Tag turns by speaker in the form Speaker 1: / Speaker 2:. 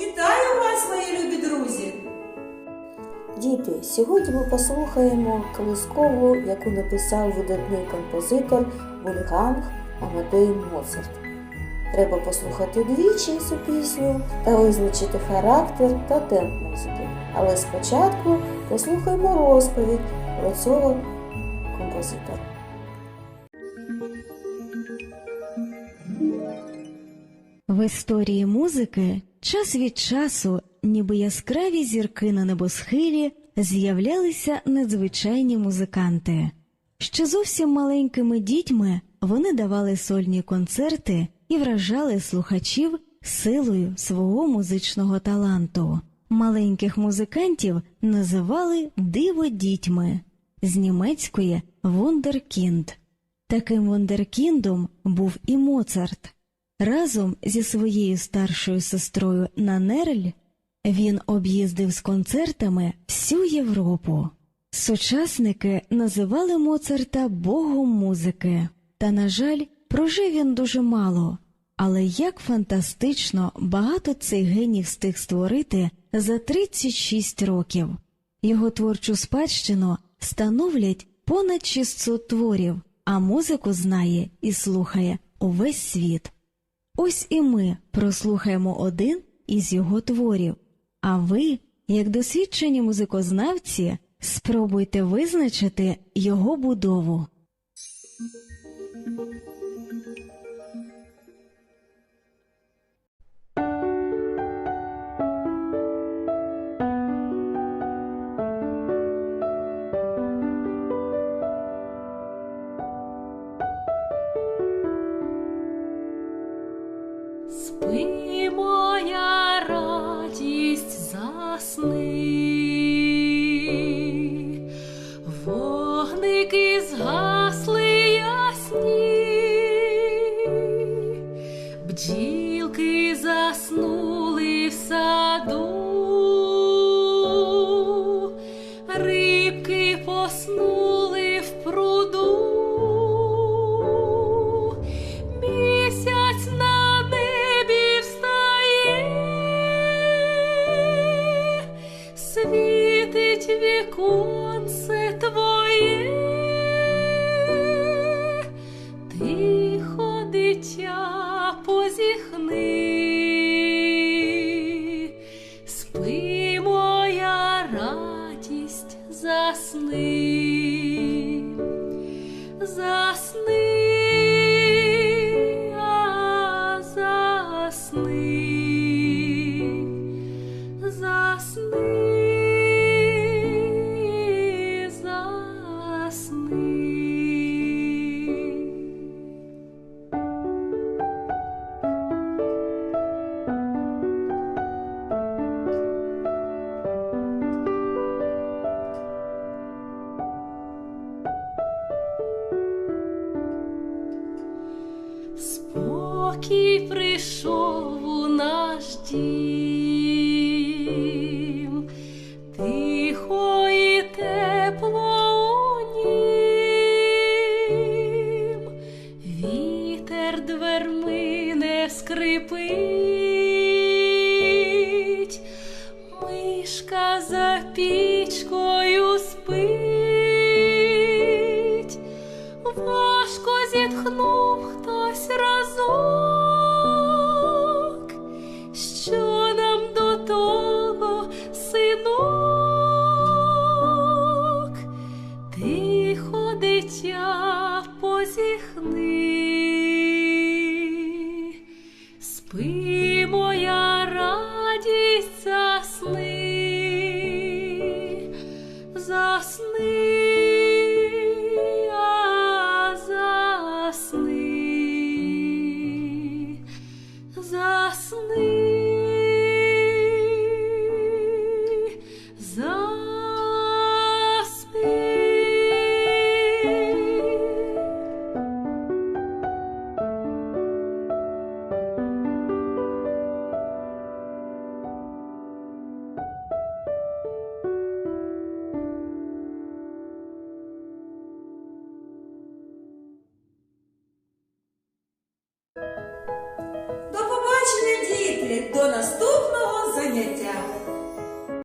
Speaker 1: Вітаю вас, мої любі друзі!
Speaker 2: Діти, сьогодні ми послухаємо колискову, яку написав видатний композитор Вольфганг Амадей Моцарт. Треба послухати двічі цю пісню та визначити характер та темп музики. Але спочатку послухаємо розповідь про цього композитора.
Speaker 3: В історії музики час від часу, ніби яскраві зірки на небосхилі, з'являлися надзвичайні музиканти. Ще зовсім маленькими дітьми вони давали сольні концерти і вражали слухачів силою свого музичного таланту. Маленьких музикантів називали диво дітьми з німецької вундеркінд. Таким вундеркіндом був і Моцарт. Разом зі своєю старшою сестрою Нанерль він об'їздив з концертами всю Європу. Сучасники називали Моцарта богом музики, та, на жаль, прожив він дуже мало. Але як фантастично багато цей геній встиг створити за 36 років. Його творчу спадщину становлять понад 600 творів, а музику знає і слухає увесь світ. Ось і ми прослухаємо один із його творів. А ви, як досвідчені музикознавці, спробуйте визначити його будову.
Speaker 4: Спи, моя радість, засни, вогники згасли ясні, бджілки заснули в саду, віконце твоє, тихо дитя позіхни, спи, моя радість, засни. Засни, Спокій прийшов у наш дім, тихо і тепло у нім, вітер дверми не скрипить, мишка за пічкою спить. Важко зітхнув спи, моя радість, засни, засни,
Speaker 1: До наступного заняття.